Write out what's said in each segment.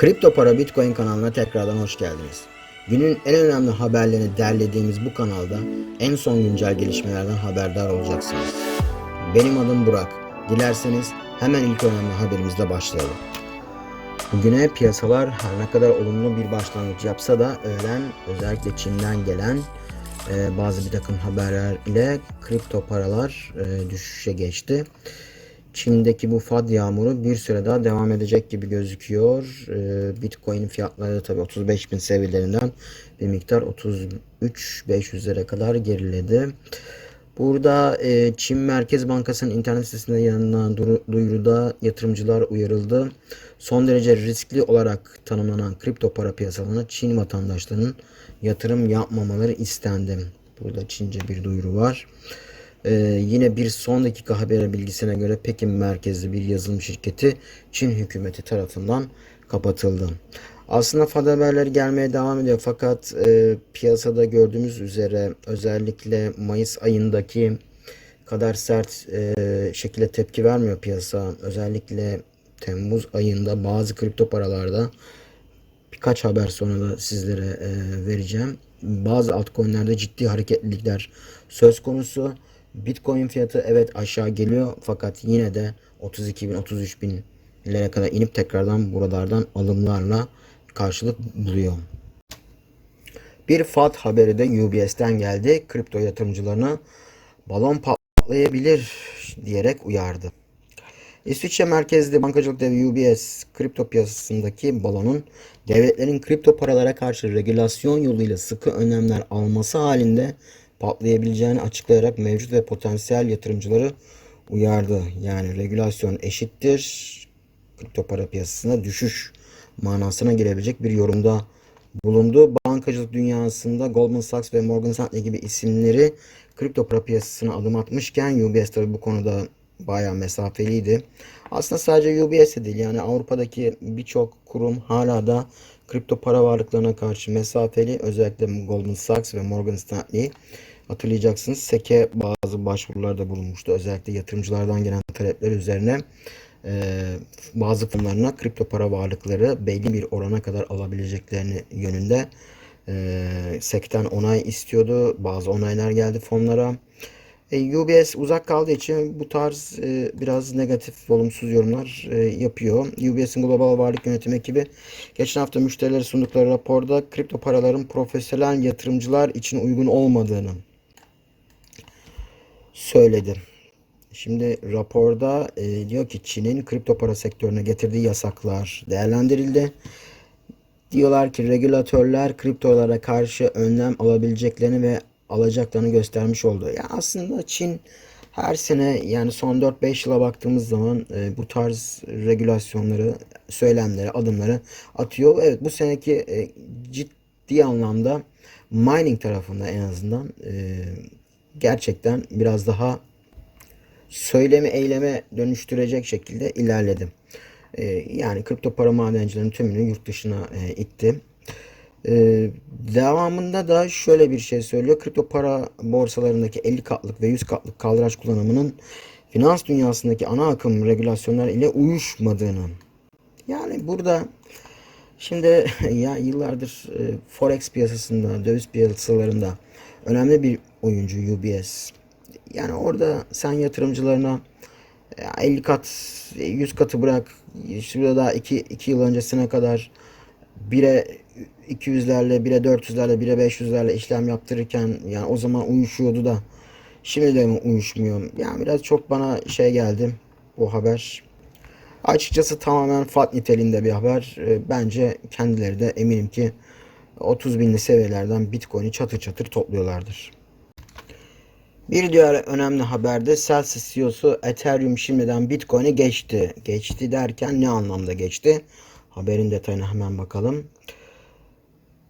Kripto Para Bitcoin kanalına tekrardan hoş geldiniz. Günün en önemli haberlerini derlediğimiz bu kanalda en son güncel gelişmelerden haberdar olacaksınız. Benim adım Burak. Dilerseniz hemen ilk önemli haberimizle başlayalım. Bugüne piyasalar her ne kadar olumlu bir başlangıç yapsa da öğlen özellikle Çin'den gelen e, bazı bir takım haberler ile kripto paralar e, düşüşe geçti. Çin'deki bu FAD yağmuru bir süre daha devam edecek gibi gözüküyor. Ee, Bitcoin fiyatları tabii 35 bin seviyelerinden bir miktar 33 500'lere kadar geriledi. Burada e, Çin Merkez Bankası'nın internet sitesinde yayınlanan duyuruda yatırımcılar uyarıldı. Son derece riskli olarak tanımlanan kripto para piyasalarına Çin vatandaşlarının yatırım yapmamaları istendi. Burada Çince bir duyuru var. Ee, yine bir son dakika haber bilgisine göre Pekin merkezli bir yazılım şirketi Çin hükümeti tarafından kapatıldı. Aslında FAD haberleri gelmeye devam ediyor fakat e, piyasada gördüğümüz üzere özellikle Mayıs ayındaki kadar sert e, şekilde tepki vermiyor piyasa. Özellikle Temmuz ayında bazı kripto paralarda birkaç haber sonra da sizlere e, vereceğim. Bazı altcoin'lerde ciddi hareketlilikler söz konusu. Bitcoin fiyatı evet aşağı geliyor fakat yine de 32 bin 33 bin liraya kadar inip tekrardan buralardan alımlarla karşılık buluyor. Bir FAT haberi de UBS'ten geldi. Kripto yatırımcılarına balon patlayabilir diyerek uyardı. İsviçre merkezli bankacılık devi UBS kripto piyasasındaki balonun devletlerin kripto paralara karşı regülasyon yoluyla sıkı önlemler alması halinde patlayabileceğini açıklayarak mevcut ve potansiyel yatırımcıları uyardı. Yani regülasyon eşittir kripto para piyasasına düşüş manasına gelebilecek bir yorumda bulundu. Bankacılık dünyasında Goldman Sachs ve Morgan Stanley gibi isimleri kripto para piyasasına adım atmışken UBS tabi bu konuda bayağı mesafeliydi. Aslında sadece UBS de değil yani Avrupa'daki birçok kurum hala da kripto para varlıklarına karşı mesafeli. Özellikle Goldman Sachs ve Morgan Stanley. Hatırlayacaksınız SEC'e bazı başvurularda bulunmuştu. Özellikle yatırımcılardan gelen talepler üzerine e, bazı fonlarına kripto para varlıkları belli bir orana kadar alabileceklerini yönünde e, SEC'ten onay istiyordu. Bazı onaylar geldi fonlara. E, UBS uzak kaldığı için bu tarz e, biraz negatif, olumsuz yorumlar e, yapıyor. UBS'in Global Varlık Yönetimi ekibi geçen hafta müşterilere sundukları raporda kripto paraların profesyonel yatırımcılar için uygun olmadığını söyledi. Şimdi raporda e, diyor ki Çin'in kripto para sektörüne getirdiği yasaklar değerlendirildi. Diyorlar ki regülatörler kriptolara karşı önlem alabileceklerini ve alacaklarını göstermiş oldu. Ya aslında Çin her sene yani son 4-5 yıla baktığımız zaman e, bu tarz regülasyonları, söylemleri, adımları atıyor. Evet bu seneki e, ciddi anlamda mining tarafında en azından e, gerçekten biraz daha söylemi eyleme dönüştürecek şekilde ilerledi. E, yani kripto para madencilerinin tümünü yurt dışına e, itti. Ee, devamında da şöyle bir şey söylüyor. Kripto para borsalarındaki 50 katlık ve 100 katlık kaldıraç kullanımının finans dünyasındaki ana akım regülasyonlar ile uyuşmadığını. Yani burada şimdi ya yıllardır e, forex piyasasında, döviz piyasalarında önemli bir oyuncu UBS. Yani orada sen yatırımcılarına ya 50 kat, 100 katı bırak. Şurada daha 2, 2 yıl öncesine kadar 1'e 200'lerle, 1'e 400'lerle, 1'e 500'lerle işlem yaptırırken yani o zaman uyuşuyordu da şimdi de mi uyuşmuyor? Yani biraz çok bana şey geldi bu haber. Açıkçası tamamen fat niteliğinde bir haber. E, Bence kendileri de eminim ki 30 binli seviyelerden Bitcoin'i çatır çatır topluyorlardır. Bir diğer önemli haberde Celsius CEO'su Ethereum şimdiden Bitcoin'e geçti. Geçti derken ne anlamda geçti? Haberin detayına hemen bakalım.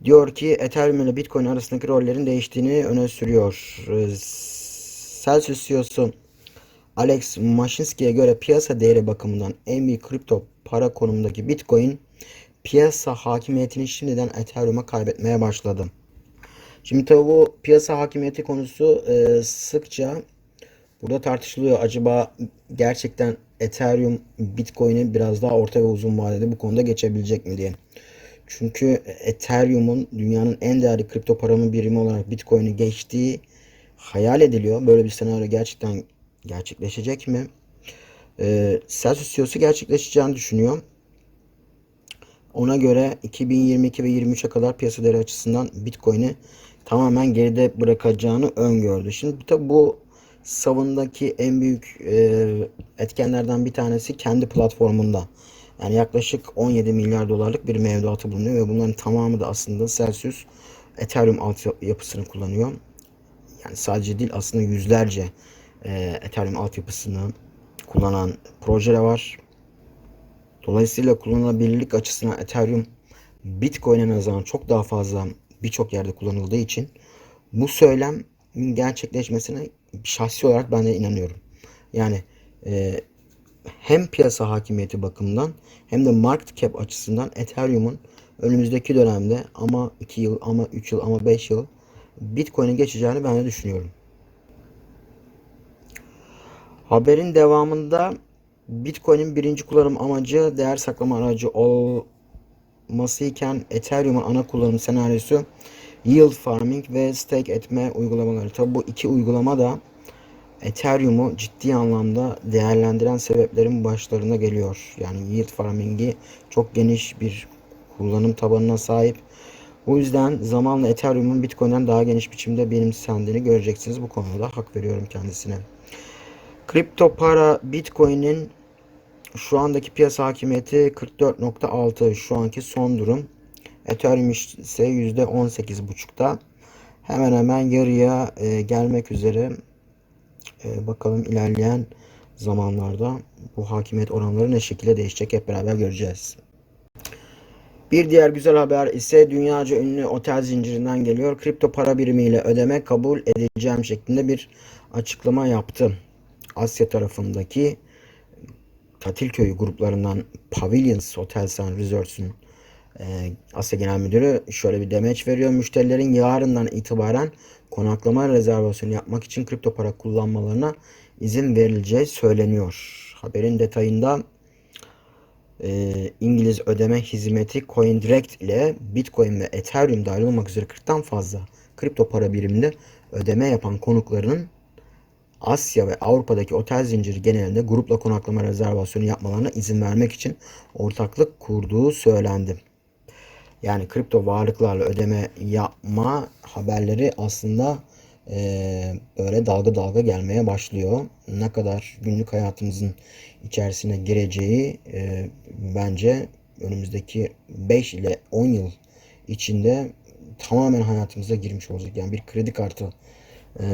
Diyor ki Ethereum ile Bitcoin arasındaki rollerin değiştiğini öne sürüyor. Ee, Celsius CEO'su Alex Mashinsky'ye göre piyasa değeri bakımından en büyük kripto para konumundaki Bitcoin piyasa hakimiyetini şimdiden Ethereum'a kaybetmeye başladı. Şimdi tabi bu piyasa hakimiyeti konusu e, sıkça Burada tartışılıyor acaba gerçekten Ethereum Bitcoin'i biraz daha orta ve uzun vadede bu konuda geçebilecek mi diye. Çünkü Ethereum'un dünyanın en değerli kripto paramı birimi olarak Bitcoin'i geçtiği hayal ediliyor. Böyle bir senaryo gerçekten gerçekleşecek mi? Ee, Celsius CEO'su gerçekleşeceğini düşünüyor. Ona göre 2022 ve 23'e kadar piyasa değeri açısından Bitcoin'i tamamen geride bırakacağını öngördü. Şimdi tabi bu savundaki en büyük e, etkenlerden bir tanesi kendi platformunda. Yani yaklaşık 17 milyar dolarlık bir mevduatı bulunuyor ve bunların tamamı da aslında Celsius Ethereum altyapısını kullanıyor. Yani sadece değil aslında yüzlerce e, Ethereum altyapısını kullanan projeler var. Dolayısıyla kullanılabilirlik açısından Ethereum Bitcoin'e nazaran çok daha fazla birçok yerde kullanıldığı için bu söylem gerçekleşmesine şahsi olarak ben de inanıyorum. Yani e, hem piyasa hakimiyeti bakımından hem de market cap açısından Ethereum'un önümüzdeki dönemde ama 2 yıl ama 3 yıl ama 5 yıl Bitcoin'e geçeceğini ben de düşünüyorum. Haberin devamında Bitcoin'in birinci kullanım amacı değer saklama aracı olması iken Ethereum'un ana kullanım senaryosu yield farming ve stake etme uygulamaları. Tabi bu iki uygulama da Ethereum'u ciddi anlamda değerlendiren sebeplerin başlarına geliyor. Yani yield farming'i çok geniş bir kullanım tabanına sahip. O yüzden zamanla Ethereum'un Bitcoin'den daha geniş biçimde benimsendiğini göreceksiniz. Bu konuda hak veriyorum kendisine. Kripto para Bitcoin'in şu andaki piyasa hakimiyeti 44.6 şu anki son durum. Ethereum ise %18.5'ta. Hemen hemen yarıya e, gelmek üzere. E, bakalım ilerleyen zamanlarda bu hakimiyet oranları ne şekilde değişecek hep beraber göreceğiz. Bir diğer güzel haber ise dünyaca ünlü otel zincirinden geliyor. Kripto para birimiyle ödeme kabul edeceğim şeklinde bir açıklama yaptı. Asya tarafındaki tatil köyü gruplarından Pavilions Hotels and Resorts'un e, Asya Genel Müdürü şöyle bir demeç veriyor. Müşterilerin yarından itibaren konaklama rezervasyonu yapmak için kripto para kullanmalarına izin verileceği söyleniyor. Haberin detayında e, İngiliz ödeme hizmeti CoinDirect ile Bitcoin ve Ethereum dahil olmak üzere 40'tan fazla kripto para biriminde ödeme yapan konuklarının Asya ve Avrupa'daki otel zinciri genelinde grupla konaklama rezervasyonu yapmalarına izin vermek için ortaklık kurduğu söylendi. Yani kripto varlıklarla ödeme yapma haberleri aslında e, böyle dalga dalga gelmeye başlıyor. Ne kadar günlük hayatımızın içerisine gireceği e, bence önümüzdeki 5 ile 10 yıl içinde tamamen hayatımıza girmiş olacak. Yani bir kredi kartı e,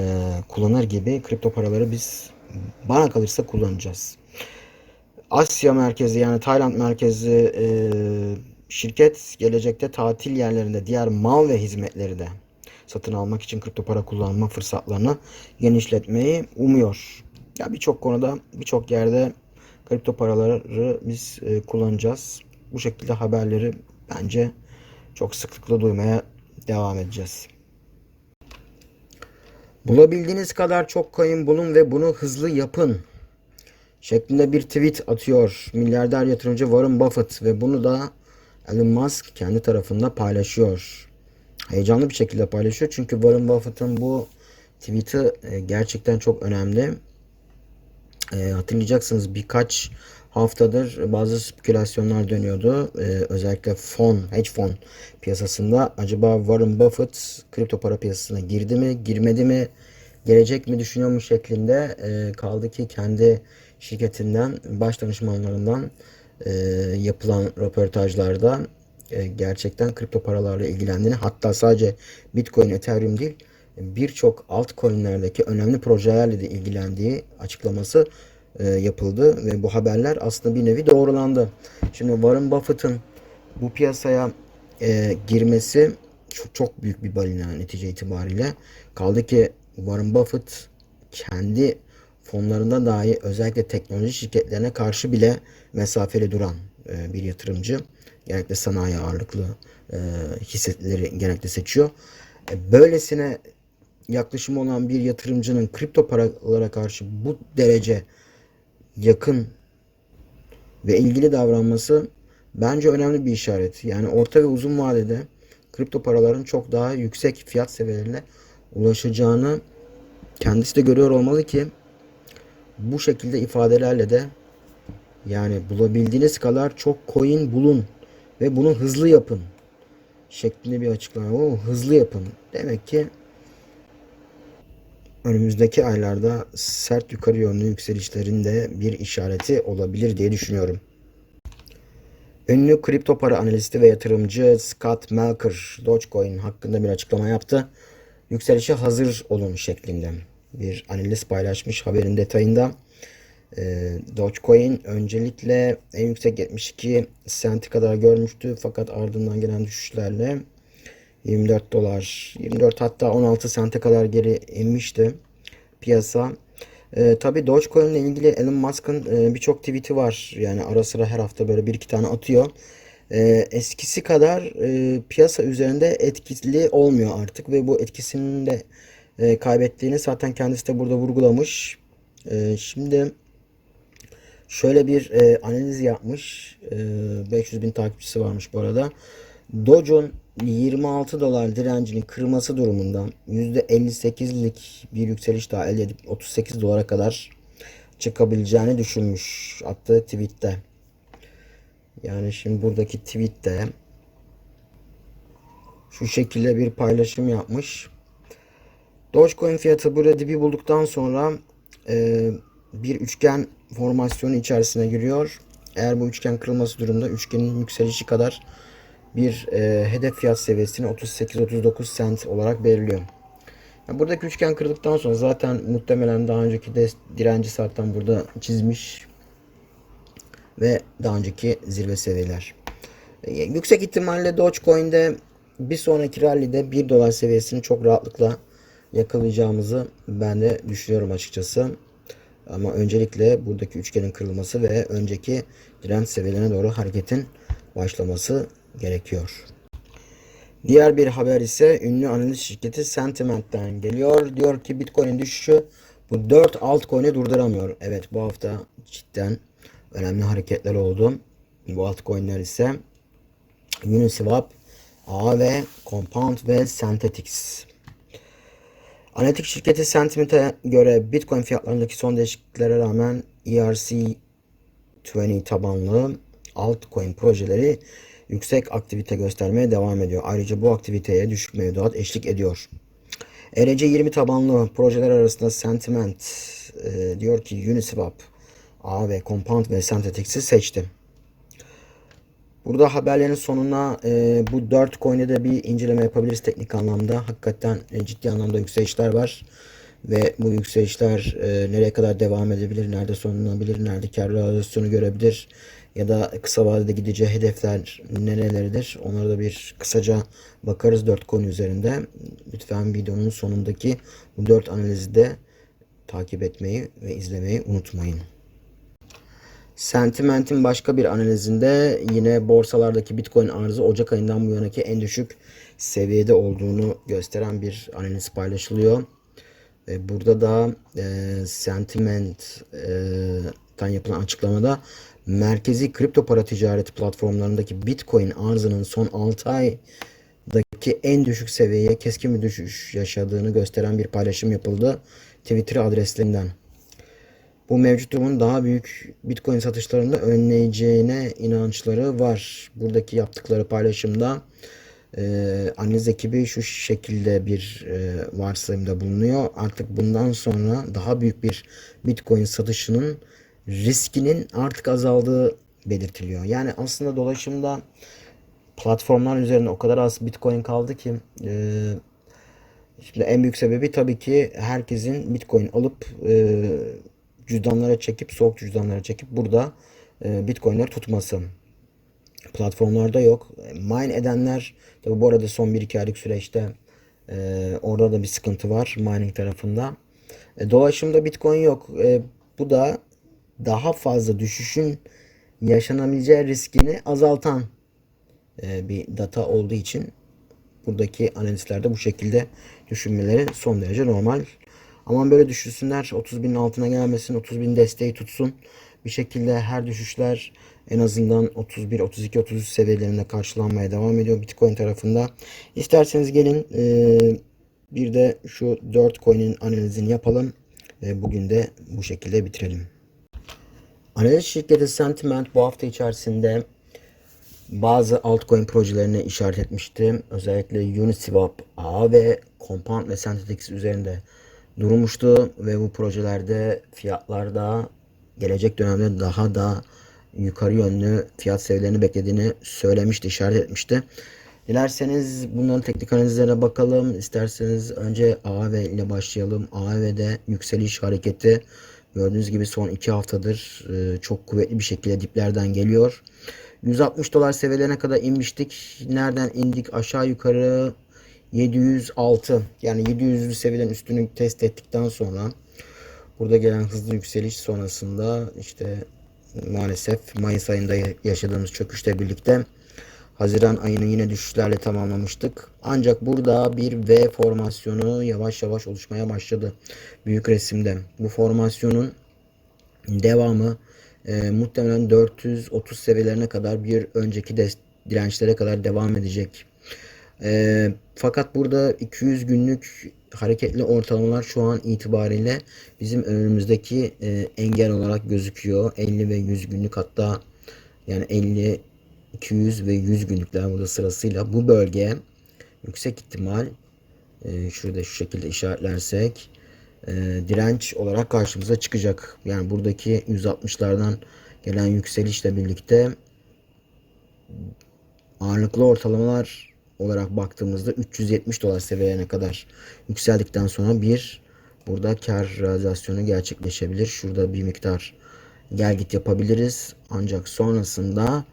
kullanır gibi kripto paraları biz bana kalırsa kullanacağız. Asya merkezi yani Tayland merkezi e, şirket gelecekte tatil yerlerinde diğer mal ve hizmetleri de satın almak için kripto para kullanma fırsatlarını genişletmeyi umuyor. Ya birçok konuda birçok yerde kripto paraları biz e, kullanacağız. Bu şekilde haberleri bence çok sıklıkla duymaya devam edeceğiz. Bulabildiğiniz kadar çok coin bulun ve bunu hızlı yapın. Şeklinde bir tweet atıyor milyarder yatırımcı Warren Buffett ve bunu da Elon Musk kendi tarafında paylaşıyor. Heyecanlı bir şekilde paylaşıyor çünkü Warren Buffett'ın bu tweet'i e, gerçekten çok önemli. E, hatırlayacaksınız birkaç haftadır bazı spekülasyonlar dönüyordu. Ee, özellikle fon, hedge fon piyasasında acaba Warren Buffett kripto para piyasasına girdi mi, girmedi mi, gelecek mi düşünüyor mu şeklinde e, kaldı ki kendi şirketinden, baş danışmanlarından e, yapılan röportajlarda e, gerçekten kripto paralarla ilgilendiğini hatta sadece Bitcoin, Ethereum değil birçok altcoin'lerdeki önemli projelerle de ilgilendiği açıklaması e, yapıldı ve bu haberler aslında bir nevi doğrulandı. Şimdi Warren Buffett'ın bu piyasaya e, girmesi çok, çok büyük bir balina netice itibariyle. Kaldı ki Warren Buffett kendi fonlarında dahi özellikle teknoloji şirketlerine karşı bile mesafeli duran e, bir yatırımcı. Genellikle sanayi ağırlıklı e, hisseleri genellikle seçiyor. E, böylesine yaklaşımı olan bir yatırımcının kripto paralara karşı bu derece yakın ve ilgili davranması bence önemli bir işaret. Yani orta ve uzun vadede kripto paraların çok daha yüksek fiyat seviyelerine ulaşacağını kendisi de görüyor olmalı ki bu şekilde ifadelerle de yani bulabildiğiniz kadar çok coin bulun ve bunu hızlı yapın şeklinde bir açıklama. O hızlı yapın. Demek ki önümüzdeki aylarda sert yukarı yönlü yükselişlerin de bir işareti olabilir diye düşünüyorum. Ünlü kripto para analisti ve yatırımcı Scott Melker Dogecoin hakkında bir açıklama yaptı. Yükselişe hazır olun şeklinde bir analiz paylaşmış haberin detayında. Ee, Dogecoin öncelikle en yüksek 72 senti kadar görmüştü fakat ardından gelen düşüşlerle 24 dolar 24 hatta 16 sente kadar geri inmişti piyasa. Ee, tabii Dogecoin ile ilgili Elon Musk'ın e, birçok tweet'i var. Yani ara sıra her hafta böyle bir iki tane atıyor. Ee, eskisi kadar e, piyasa üzerinde etkili olmuyor artık ve bu etkisini de e, kaybettiğini zaten kendisi de burada vurgulamış. E, şimdi şöyle bir e, analiz yapmış. E, 500 bin takipçisi varmış bu arada. Doge'un 26 dolar direncini kırması durumunda %58'lik bir yükseliş daha elde edip 38 dolara kadar çıkabileceğini düşünmüş attığı tweette. Yani şimdi buradaki tweette şu şekilde bir paylaşım yapmış. Dogecoin fiyatı burada dibi bulduktan sonra e, bir üçgen formasyonu içerisine giriyor. Eğer bu üçgen kırılması durumda üçgenin yükselişi kadar bir e, hedef fiyat seviyesini 38-39 cent olarak belirliyor. Yani buradaki üçgen kırıldıktan sonra zaten muhtemelen daha önceki de direnci zaten burada çizmiş ve daha önceki zirve seviyeler. E, yüksek ihtimalle Dogecoin'de bir sonraki rally'de 1 dolar seviyesini çok rahatlıkla yakalayacağımızı ben de düşünüyorum açıkçası. Ama öncelikle buradaki üçgenin kırılması ve önceki direnç seviyelerine doğru hareketin başlaması gerekiyor. Diğer bir haber ise ünlü analiz şirketi Sentiment'ten geliyor. Diyor ki Bitcoin'in düşüşü bu 4 altcoin'i durduramıyor. Evet bu hafta cidden önemli hareketler oldu. Bu altcoin'ler ise Uniswap, AAV, Compound ve Synthetix. Analitik şirketi Sentiment'e göre Bitcoin fiyatlarındaki son değişikliklere rağmen ERC20 tabanlı altcoin projeleri yüksek aktivite göstermeye devam ediyor. Ayrıca bu aktiviteye düşük mevduat eşlik ediyor. ERC20 tabanlı projeler arasında Sentiment e, diyor ki Uniswap, A ve Compound ve Synthetix'i seçti. Burada haberlerin sonuna e, bu 4 coin'e de bir inceleme yapabiliriz teknik anlamda. Hakikaten e, ciddi anlamda yükselişler var. Ve bu yükselişler e, nereye kadar devam edebilir, nerede sonlanabilir, nerede kar realizasyonu görebilir ya da kısa vadede gideceği hedefler nereleridir? Onlara da bir kısaca bakarız 4 konu üzerinde. Lütfen videonun sonundaki bu 4 analizi de takip etmeyi ve izlemeyi unutmayın. Sentiment'in başka bir analizinde yine borsalardaki Bitcoin arzı Ocak ayından bu yanaki en düşük seviyede olduğunu gösteren bir analiz paylaşılıyor. E, burada da e, Sentiment'tan yapılan açıklamada merkezi kripto para ticareti platformlarındaki Bitcoin arzının son 6 aydaki en düşük seviyeye keskin bir düşüş yaşadığını gösteren bir paylaşım yapıldı Twitter adreslerinden. Bu mevcut durumun daha büyük Bitcoin satışlarını önleyeceğine inançları var. Buradaki yaptıkları paylaşımda e, analiz ekibi şu şekilde bir e, varsayımda bulunuyor. Artık bundan sonra daha büyük bir Bitcoin satışının riskinin artık azaldığı belirtiliyor. Yani aslında dolaşımda platformlar üzerinde o kadar az Bitcoin kaldı ki e, şimdi en büyük sebebi tabii ki herkesin Bitcoin alıp e, cüzdanlara çekip soğuk cüzdanlara çekip burada e, Bitcoin'leri tutması. Platformlarda yok. Mine edenler tabii bu arada son 1-2 aylık süreçte e, orada da bir sıkıntı var mining tarafında. E, dolaşımda Bitcoin yok. E, bu da daha fazla düşüşün yaşanabileceği riskini azaltan e, bir data olduğu için buradaki analistlerde bu şekilde düşünmeleri son derece normal. Aman böyle düşünsünler 30 binin altına gelmesin 30 bin desteği tutsun. Bir şekilde her düşüşler en azından 31, 32, 33 seviyelerinde karşılanmaya devam ediyor Bitcoin tarafında. İsterseniz gelin e, bir de şu 4 coin'in analizini yapalım. Ve bugün de bu şekilde bitirelim. Analiz şirketi Sentiment bu hafta içerisinde bazı altcoin projelerine işaret etmişti. Özellikle Uniswap, A ve Compound ve Synthetix üzerinde durmuştu ve bu projelerde fiyatlarda gelecek dönemde daha da yukarı yönlü fiyat seviyelerini beklediğini söylemişti, işaret etmişti. Dilerseniz bunların teknik analizlerine bakalım. İsterseniz önce AAV ile başlayalım. AAV'de yükseliş hareketi gördüğünüz gibi son 2 haftadır e, çok kuvvetli bir şekilde diplerden geliyor. 160 dolar seviyelerine kadar inmiştik. Nereden indik? Aşağı yukarı 706 yani 700'lü seviyelerin üstünü test ettikten sonra burada gelen hızlı yükseliş sonrasında işte maalesef Mayıs ayında yaşadığımız çöküşle birlikte Haziran ayını yine düşüşlerle tamamlamıştık. Ancak burada bir V formasyonu yavaş yavaş oluşmaya başladı. Büyük resimde. Bu formasyonun devamı e, muhtemelen 430 seviyelerine kadar bir önceki dirençlere kadar devam edecek. E, fakat burada 200 günlük hareketli ortalamalar şu an itibariyle bizim önümüzdeki e, engel olarak gözüküyor. 50 ve 100 günlük hatta yani 50 200 ve 100 günlükler burada sırasıyla bu bölge yüksek ihtimal e, şurada şu şekilde işaretlersek e, direnç olarak karşımıza çıkacak. Yani buradaki 160'lardan gelen yükselişle birlikte ağırlıklı ortalamalar olarak baktığımızda 370 dolar seviyelerine kadar yükseldikten sonra bir burada kar realizasyonu gerçekleşebilir. Şurada bir miktar gel git yapabiliriz. Ancak sonrasında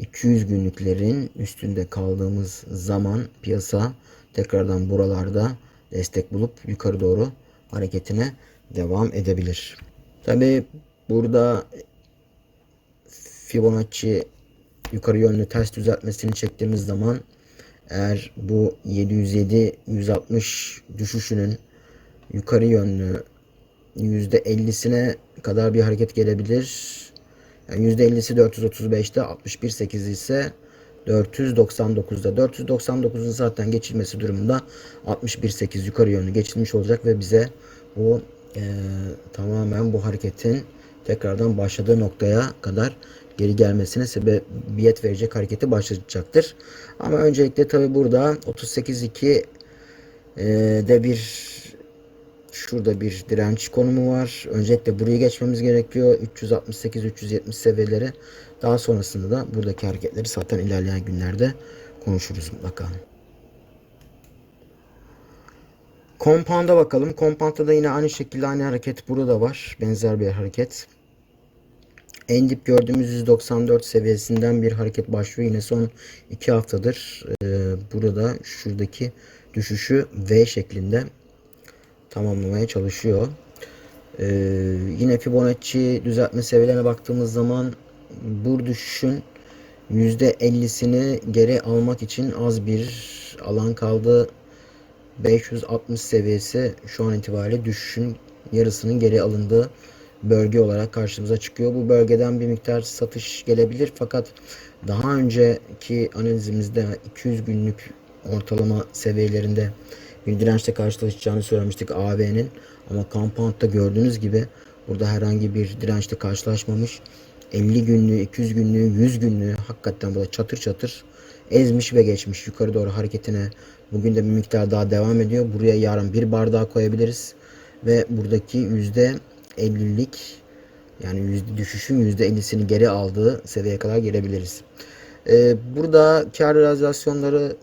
200 günlüklerin üstünde kaldığımız zaman piyasa tekrardan buralarda destek bulup yukarı doğru hareketine devam edebilir. Tabi burada Fibonacci yukarı yönlü ters düzeltmesini çektiğimiz zaman eğer bu 707-160 düşüşünün yukarı yönlü %50'sine kadar bir hareket gelebilir. Yani %50'si 435'te 61.8 ise 499'da 499'un zaten geçilmesi durumunda 61.8 yukarı yönlü geçilmiş olacak ve bize bu e, tamamen bu hareketin tekrardan başladığı noktaya kadar geri gelmesine sebebiyet verecek hareketi başlayacaktır. Ama öncelikle tabi burada 38.2 e, de bir şurada bir direnç konumu var. Öncelikle burayı geçmemiz gerekiyor. 368-370 seviyeleri. Daha sonrasında da buradaki hareketleri zaten ilerleyen günlerde konuşuruz mutlaka. Compound'a bakalım. Compound'da da yine aynı şekilde aynı hareket burada var. Benzer bir hareket. En dip gördüğümüz 194 seviyesinden bir hareket başlıyor. Yine son 2 haftadır burada şuradaki düşüşü V şeklinde tamamlamaya çalışıyor. Ee, yine Fibonacci düzeltme seviyelerine baktığımız zaman bu düşüşün %50'sini geri almak için az bir alan kaldı. 560 seviyesi şu an itibariyle düşüşün yarısının geri alındığı bölge olarak karşımıza çıkıyor. Bu bölgeden bir miktar satış gelebilir fakat daha önceki analizimizde 200 günlük ortalama seviyelerinde bir dirençle karşılaşacağını söylemiştik AV'nin. Ama Compound'da gördüğünüz gibi burada herhangi bir dirençle karşılaşmamış. 50 günlüğü, 200 günlüğü, 100 günlüğü hakikaten burada çatır çatır ezmiş ve geçmiş yukarı doğru hareketine. Bugün de bir miktar daha devam ediyor. Buraya yarın bir bar daha koyabiliriz. Ve buradaki yüzde 50'lik yani yüzde düşüşün yüzde 50'sini geri aldığı seviyeye kadar gelebiliriz. Ee, burada kar realizasyonları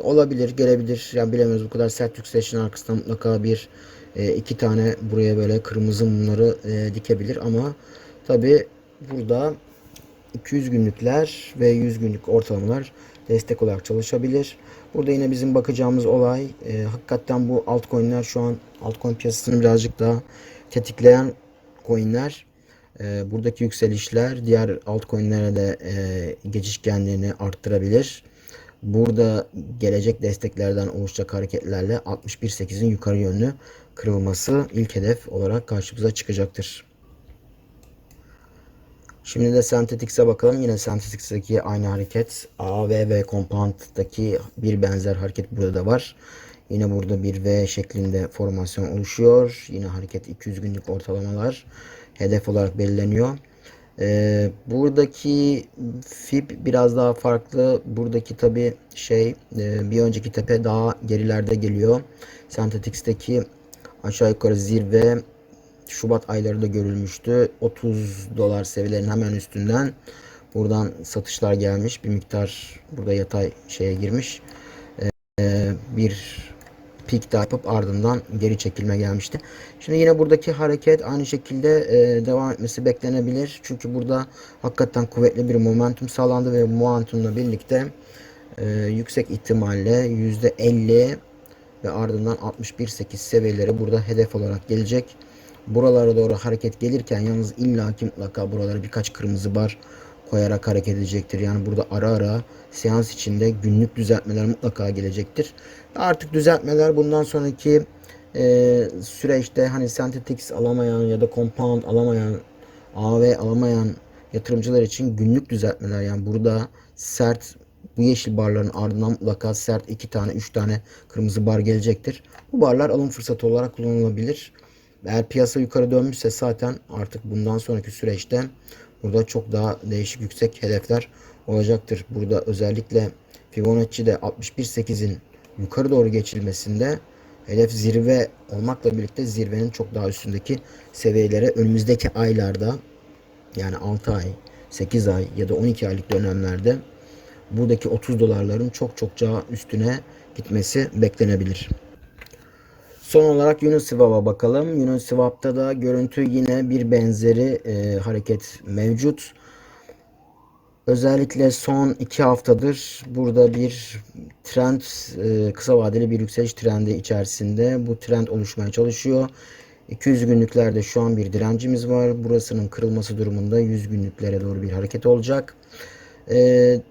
olabilir, gelebilir. Yani bilemiyoruz bu kadar sert yükselişin arkasında mutlaka bir e, iki tane buraya böyle kırmızı mumları e, dikebilir ama tabi burada 200 günlükler ve 100 günlük ortalamalar destek olarak çalışabilir. Burada yine bizim bakacağımız olay e, hakikaten bu altcoin'ler şu an altcoin piyasasını birazcık daha tetikleyen coin'ler. E, buradaki yükselişler diğer altcoin'lere de e, geçişkenliğini arttırabilir. Burada gelecek desteklerden oluşacak hareketlerle 61.8'in yukarı yönlü kırılması ilk hedef olarak karşımıza çıkacaktır. Şimdi de Synthetix'e bakalım. Yine Synthetix'teki aynı hareket. A, V ve Compound'daki bir benzer hareket burada da var. Yine burada bir V şeklinde formasyon oluşuyor. Yine hareket 200 günlük ortalamalar hedef olarak belirleniyor. Ee, buradaki FIB biraz daha farklı. Buradaki tabi şey e, bir önceki tepe daha gerilerde geliyor. Synthetix'teki aşağı yukarı zirve Şubat aylarında görülmüştü. 30 dolar seviyelerinin hemen üstünden buradan satışlar gelmiş. Bir miktar burada yatay şeye girmiş. Ee, bir peak yapıp ardından geri çekilme gelmişti. Şimdi yine buradaki hareket aynı şekilde e, devam etmesi beklenebilir. Çünkü burada hakikaten kuvvetli bir momentum sağlandı ve momentumla birlikte e, yüksek ihtimalle %50 ve ardından 61.8 seviyeleri burada hedef olarak gelecek. Buralara doğru hareket gelirken yalnız illaki mutlaka buralara birkaç kırmızı bar koyarak hareket edecektir. Yani burada ara ara seans içinde günlük düzeltmeler mutlaka gelecektir. Artık düzeltmeler bundan sonraki e, süreçte hani Synthetix alamayan ya da Compound alamayan AV alamayan yatırımcılar için günlük düzeltmeler yani burada sert bu yeşil barların ardından mutlaka sert iki tane üç tane kırmızı bar gelecektir. Bu barlar alım fırsatı olarak kullanılabilir. Eğer piyasa yukarı dönmüşse zaten artık bundan sonraki süreçte burada çok daha değişik yüksek hedefler olacaktır. Burada özellikle Fibonacci'de 61.8'in yukarı doğru geçilmesinde hedef zirve olmakla birlikte zirvenin çok daha üstündeki seviyelere önümüzdeki aylarda yani 6 ay, 8 ay ya da 12 aylık dönemlerde buradaki 30 dolarların çok çok daha üstüne gitmesi beklenebilir. Son olarak Uniswap'a bakalım. Uniswap'ta da görüntü yine bir benzeri e, hareket mevcut. Özellikle son iki haftadır burada bir trend, e, kısa vadeli bir yükseliş trendi içerisinde. Bu trend oluşmaya çalışıyor. 200 günlüklerde şu an bir direncimiz var. Burasının kırılması durumunda 100 günlüklere doğru bir hareket olacak. E,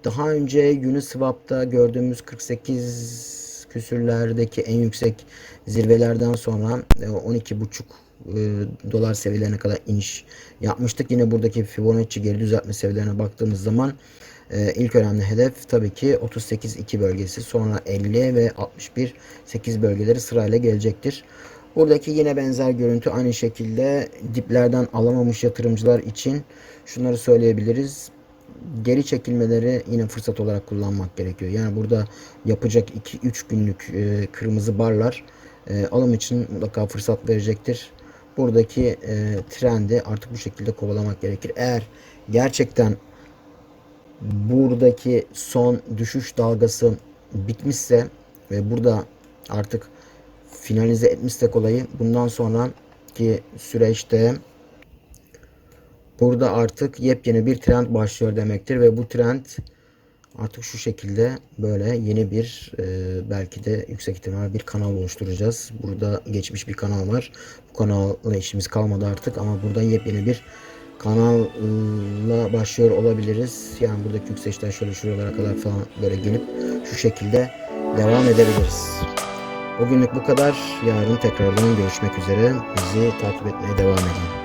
daha önce Uniswap'ta gördüğümüz 48 küsürlerdeki en yüksek zirvelerden sonra 12,5 e, dolar seviyelerine kadar iniş yapmıştık. Yine buradaki Fibonacci geri düzeltme seviyelerine baktığımız zaman e, ilk önemli hedef tabii ki 38.2 bölgesi sonra 50 ve 61.8 bölgeleri sırayla gelecektir. Buradaki yine benzer görüntü aynı şekilde diplerden alamamış yatırımcılar için şunları söyleyebiliriz geri çekilmeleri yine fırsat olarak kullanmak gerekiyor. Yani burada yapacak 2-3 günlük e, kırmızı barlar e, alım için mutlaka fırsat verecektir. Buradaki e, trendi artık bu şekilde kovalamak gerekir. Eğer gerçekten buradaki son düşüş dalgası bitmişse ve burada artık finalize etmişsek olayı bundan sonraki süreçte Burada artık yepyeni bir trend başlıyor demektir ve bu trend artık şu şekilde böyle yeni bir e, belki de yüksek ihtimal bir kanal oluşturacağız. Burada geçmiş bir kanal var. Bu kanalla işimiz kalmadı artık ama burada yepyeni bir kanalla başlıyor olabiliriz. Yani buradaki yükselişler şöyle şuralara kadar falan böyle gelip şu şekilde devam edebiliriz. Bugünlük bu kadar. Yarın tekrardan görüşmek üzere. Bizi takip etmeye devam edin.